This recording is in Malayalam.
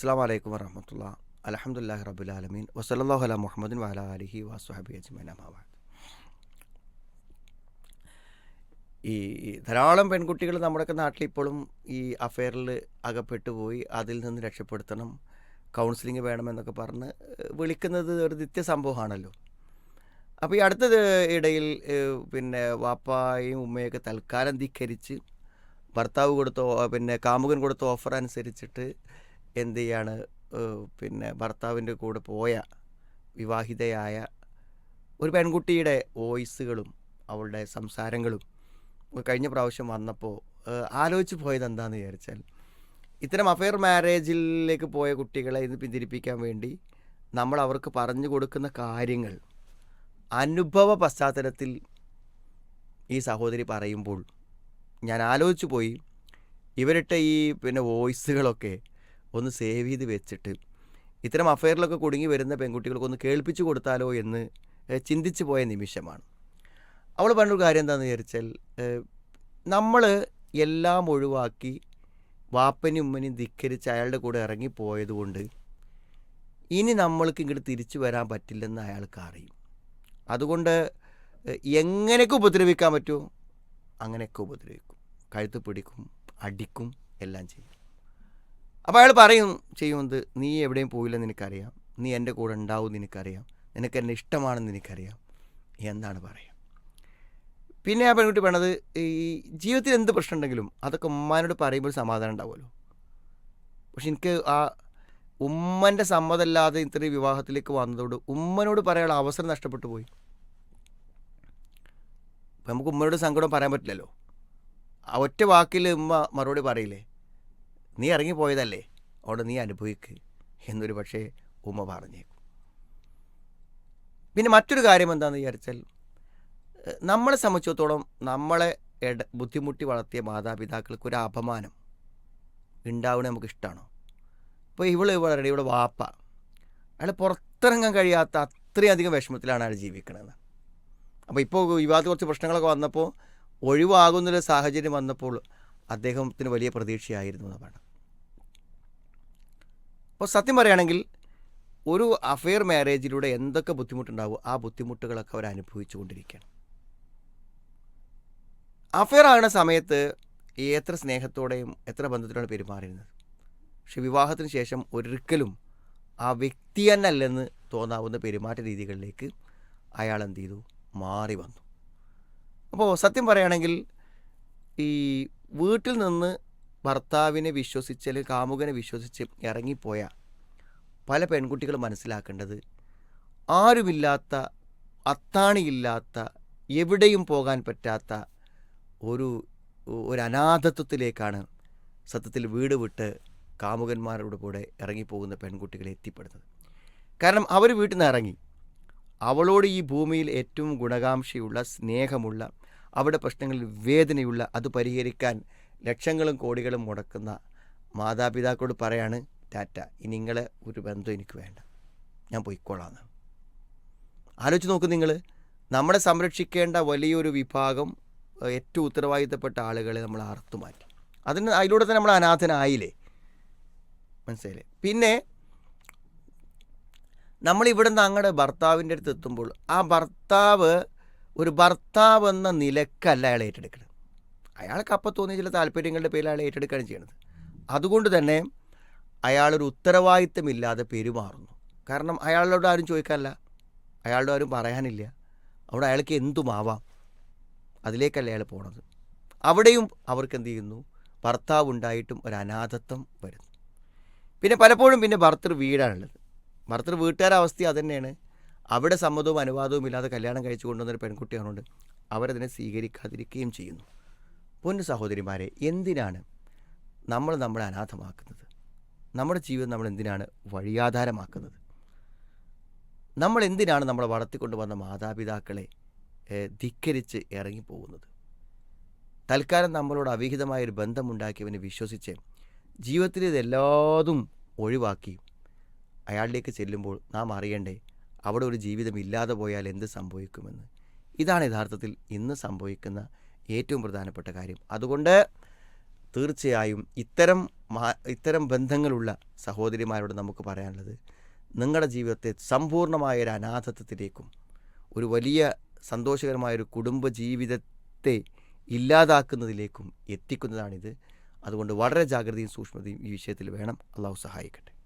അസ്സാം വലൈക്കും വരഹമുല്ല അലഹമുല്ലാഹി റബുലാലമീൻ വസല്ലാഹു അല മുഹമ്മദിൻ വാല അലിഹി വാസുഹബി അജ്മൻ അമാവാദ് ഈ ധാരാളം പെൺകുട്ടികൾ നമ്മുടെയൊക്കെ നാട്ടിൽ ഇപ്പോഴും ഈ അഫെയറിൽ അകപ്പെട്ടു പോയി അതിൽ നിന്ന് രക്ഷപ്പെടുത്തണം കൗൺസിലിംഗ് വേണമെന്നൊക്കെ പറഞ്ഞ് വിളിക്കുന്നത് ഒരു നിത്യ സംഭവമാണല്ലോ. അപ്പോൾ ഈ അടുത്ത ഇടയിൽ പിന്നെ വാപ്പായും ഉമ്മയൊക്കെ തൽക്കാലം ധിക്കരിച്ച് ഭർത്താവ് കൊടുത്ത പിന്നെ കാമുകൻ കൊടുത്ത ഓഫർ അനുസരിച്ചിട്ട് എന്ത് ചെയ്യാണ് പിന്നെ ഭർത്താവിന്റെ കൂടെ പോയ വിവാഹിതയായ ഒരു പെൺകുട്ടിയുടെ വോയിസുകളും അവളുടെ സംസാരങ്ങളും കഴിഞ്ഞ പ്രാവശ്യം വന്നപ്പോൾ ആലോചിച്ച് പോയത് എന്താണെന്ന് വിചാരിച്ചാൽ ഇത്തരം അഫെയർ മാരേജിലേക്ക് പോയ കുട്ടികളെ ഇത് പിന്തിരിപ്പിക്കാൻ വേണ്ടി നമ്മൾ അവർക്ക് പറഞ്ഞു കൊടുക്കുന്ന കാര്യങ്ങൾ അനുഭവ പശ്ചാത്തലത്തിൽ ഈ സഹോദരി പറയുമ്പോൾ ഞാൻ ആലോചിച്ചു പോയി ഇവരിട്ട ഈ പിന്നെ വോയിസുകളൊക്കെ ഒന്ന് സേവ് ചെയ്ത് വെച്ചിട്ട് ഇത്തരം അഫയറിലൊക്കെ കുടുങ്ങി വരുന്ന പെൺകുട്ടികൾക്ക് ഒന്ന് കേൾപ്പിച്ചു കൊടുത്താലോ എന്ന് ചിന്തിച്ചു പോയ നിമിഷമാണ്. അവൾ പറഞ്ഞൊരു കാര്യം എന്താണെന്ന് വിചാരിച്ചാൽ നമ്മൾ എല്ലാം ഒഴിവാക്കി വാപ്പനും ഉമ്മനും ധിക്കരിച്ച് അയാളുടെ കൂടെ ഇറങ്ങിപ്പോയതുകൊണ്ട് ഇനി നമ്മൾക്ക് ഇങ്ങോട്ട് തിരിച്ചു വരാൻ പറ്റില്ലെന്ന് അയാൾക്ക് അറിയും. അതുകൊണ്ട് എങ്ങനെയൊക്കെ ഉപദ്രവിക്കാൻ പറ്റുമോ അങ്ങനെയൊക്കെ ഉപദ്രവിക്കും. കഴുത്ത് പിടിക്കും അടിക്കും എല്ലാം ചെയ്യും. അപ്പോൾ അയാൾ പറയും ചെയ്യുന്നത് നീ എവിടെയും പോയില്ലെന്ന് നിനക്കറിയാം. നീ എന്റെ കൂടെ ഉണ്ടാവും എനിക്കറിയാം നിനക്ക് എന്നെ ഇഷ്ടമാണെന്ന് എനിക്കറിയാം എന്താണ് പറയുക. പിന്നെ ആ പെൺകുട്ടി പറയണത് ഈ ജീവിതത്തിൽ എന്ത് പ്രശ്നം ഉണ്ടെങ്കിലും അതൊക്കെ ഉമ്മാനോട് പറയുമ്പോൾ സമാധാനം ഉണ്ടാവുമല്ലോ. പക്ഷെ എനിക്ക് ആ ഉമ്മന്റെ സമ്മതമല്ലാതെ ഇത്രയും വിവാഹത്തിലേക്ക് വന്നതോട് ഉമ്മനോട് പറയാനുള്ള അവസരം നഷ്ടപ്പെട്ടു പോയി. നമുക്ക് ഉമ്മനോട് സങ്കടം പറയാൻ പറ്റില്ലല്ലോ. ആ ഒറ്റ വാക്കിൽ ഉമ്മ മറുപടി പറയില്ലേ? നീ ഇറങ്ങിപ്പോയതല്ലേ? അവിടെ നീ അനുഭവിക്ക് എന്നൊരു പക്ഷേ ഉമ്മ പറഞ്ഞേക്കും. പിന്നെ മറ്റൊരു കാര്യം എന്താണെന്ന് വിചാരിച്ചാൽ നമ്മളെ സംബന്ധിച്ചിടത്തോളം നമ്മളെ ഇട ബുദ്ധിമുട്ടി വളർത്തിയ മാതാപിതാക്കൾക്ക് ഒരു അപമാനം ഉണ്ടാവണേ നമുക്ക് ഇഷ്ടമാണോ ഇപ്പോൾ ഇവൾ പറയുന്നത് ഇവിടെ വാപ്പ അയാൾ പുറത്തിറങ്ങാൻ കഴിയാത്ത അത്രയധികം വിഷമത്തിലാണ് അയാൾ ജീവിക്കണത്. അപ്പോൾ ഇപ്പോൾ വിവാദ കുറച്ച് പ്രശ്നങ്ങളൊക്കെ വന്നപ്പോൾ ഒഴിവാകുന്നൊരു സാഹചര്യം വന്നപ്പോൾ അദ്ദേഹത്തിന് വലിയ പ്രതീക്ഷയായിരുന്നു എന്ന് വേണം അപ്പോൾ സത്യം പറയുകയാണെങ്കിൽ ഒരു അഫെയർ മാരേജിലൂടെ എന്തൊക്കെ ബുദ്ധിമുട്ടുണ്ടാവും ആ ബുദ്ധിമുട്ടുകളൊക്കെ അവർ അനുഭവിച്ചു കൊണ്ടിരിക്കുകയാണ്. അഫെയർ ആകുന്ന സമയത്ത് എത്ര സ്നേഹത്തോടെയും എത്ര ബന്ധത്തിലാണ് പെരുമാറിയിരുന്നത്? പക്ഷെ വിവാഹത്തിന് ശേഷം ഒരിക്കലും ആ വ്യക്തി തന്നെ അല്ലെന്ന് തോന്നാവുന്ന പെരുമാറ്റ രീതികളിലേക്ക് അയാൾ എന്ത് ചെയ്തു? മാറി വന്നു. അപ്പോൾ സത്യം പറയുകയാണെങ്കിൽ ഈ വീട്ടിൽ നിന്ന് ഭർത്താവിനെ വിശ്വസിച്ച് അല്ലെങ്കിൽ കാമുകനെ വിശ്വസിച്ച് ഇറങ്ങിപ്പോയ പല പെൺകുട്ടികളും മനസ്സിലാക്കേണ്ടത് ആരുമില്ലാത്ത അത്താണിയില്ലാത്ത എവിടെയും പോകാൻ പറ്റാത്ത ഒരു ഒരു അനാഥത്വത്തിലേക്കാണ് സത്യത്തിൽ വീട് വിട്ട് കാമുകന്മാരുടെ കൂടെ ഇറങ്ങിപ്പോകുന്ന പെൺകുട്ടികളെ എത്തിപ്പെടുന്നത്. കാരണം അവർ വീട്ടിൽ നിന്ന് ഇറങ്ങി. അവളോട് ഈ ഭൂമിയിൽ ഏറ്റവും ഗുണകാംക്ഷയുള്ള സ്നേഹമുള്ള അവിടെ പ്രശ്നങ്ങളിൽ വേദനയുള്ള അത് പരിഹരിക്കാൻ ലക്ഷങ്ങളും കോടികളും മുടക്കുന്ന മാതാപിതാക്കളോട് പറയാണ് ടാറ്റ ഇനി നിങ്ങളെ ഒരു ബന്ധം എനിക്ക് വേണ്ട. ഞാൻ പോയിക്കോളാന്ന്. ആലോചിച്ച് നോക്ക് നിങ്ങൾ നമ്മളെ സംരക്ഷിക്കേണ്ട വലിയൊരു വിഭാഗം ഏറ്റവും ഉത്തരവാദിത്തപ്പെട്ട ആളുകളെ നമ്മൾ അറുത്തു മാറ്റി. അതിന് അതിലൂടെ തന്നെ നമ്മൾ അനാഥനായില്ലേ? മനസ്സിലായില്ലേ? പിന്നെ നമ്മളിവിടുന്ന് അങ്ങടെ ഭർത്താവിന്റെ അടുത്ത് എത്തുമ്പോൾ ആ ഭർത്താവ് ഒരു ഭർത്താവ് എന്ന നിലക്കല്ല അയാൾ ഏറ്റെടുക്കുന്നത് അയാൾക്ക് അപ്പം തോന്നിയ ചില താല്പര്യങ്ങളുടെ പേരിൽ അയാൾ ഏറ്റെടുക്കുകയാണ് ചെയ്യുന്നത്. അതുകൊണ്ട് തന്നെ അയാളൊരു ഉത്തരവാദിത്തമില്ലാതെ പെരുമാറുന്നു. കാരണം അയാളോട് ആരും ചോദിക്കാനില്ല അയാളോട് ആരും പറയാനില്ല. അവിടെ അയാൾക്ക് എന്തുമാവാം? അതിലേക്കല്ല അയാൾ പോണത്? അവിടെയും അവർക്ക് എന്ത് ചെയ്യുന്നു? ഭർത്താവ് ഉണ്ടായിട്ടും ഒരു അനാഥത്വം വരുന്നു. പിന്നെ പലപ്പോഴും പിന്നെ ഭർത്തൃ വീടാണുള്ളത്. ഭർത്തൃ വീട്ടുകാരുടെ അവസ്ഥ അതുതന്നെയാണ് അവിടെ സമ്മതവും അനുവാദവും ഇല്ലാതെ കല്യാണം കഴിച്ചു കൊണ്ടുവന്നൊരു പെൺകുട്ടിയാണുകൊണ്ട് അവരതിനെ സ്വീകരിക്കാതിരിക്കുകയും ചെയ്യുന്നു. പൊന്നു സഹോദരിമാരെ എന്തിനാണ് നമ്മൾ നമ്മളെ അനാഥമാക്കുന്നത്? നമ്മുടെ ജീവിതം നമ്മൾ എന്തിനാണ് വഴിയാധാരമാക്കുന്നത്? നമ്മൾ എന്തിനാണ് നമ്മളെ വളർത്തിക്കൊണ്ട് വന്ന മാതാപിതാക്കളെ ധിക്കരിച്ച് ഇറങ്ങിപ്പോകുന്നത്? തൽക്കാലം നമ്മളോട് അവിഹിതമായ ഒരു ബന്ധമുണ്ടാക്കിയവനെ വിശ്വസിച്ച് ജീവിതത്തിൽ ഇതെല്ലാതും ഒഴിവാക്കി അയാളിലേക്ക് ചെല്ലുമ്പോൾ നാം അറിയണ്ടേ അവിടെ ഒരു ജീവിതം ഇല്ലാതെ പോയാൽ എന്ത് സംഭവിക്കുമെന്ന്. ഇതാണ് യഥാർത്ഥത്തിൽ ഇന്ന് സംഭവിക്കുന്ന ഏറ്റവും പ്രധാനപ്പെട്ട കാര്യം. അതുകൊണ്ട് തീർച്ചയായും ഇത്തരം ഇത്തരം ബന്ധങ്ങളുള്ള സഹോദരിമാരോട് നമുക്ക് പറയാനുള്ളത് നിങ്ങളുടെ ജീവിതത്തെ സമ്പൂർണമായ ഒരു അനാഥത്വത്തിലേക്കും ഒരു വലിയ സന്തോഷകരമായൊരു കുടുംബ ജീവിതത്തെ ഇല്ലാതാക്കുന്നതിലേക്കും എത്തിക്കുന്നതാണിത്. അതുകൊണ്ട് വളരെ ജാഗ്രതയും സൂക്ഷ്മതയും ഈ വിഷയത്തിൽ വേണം. അള്ളാഹു സഹായിക്കട്ടെ.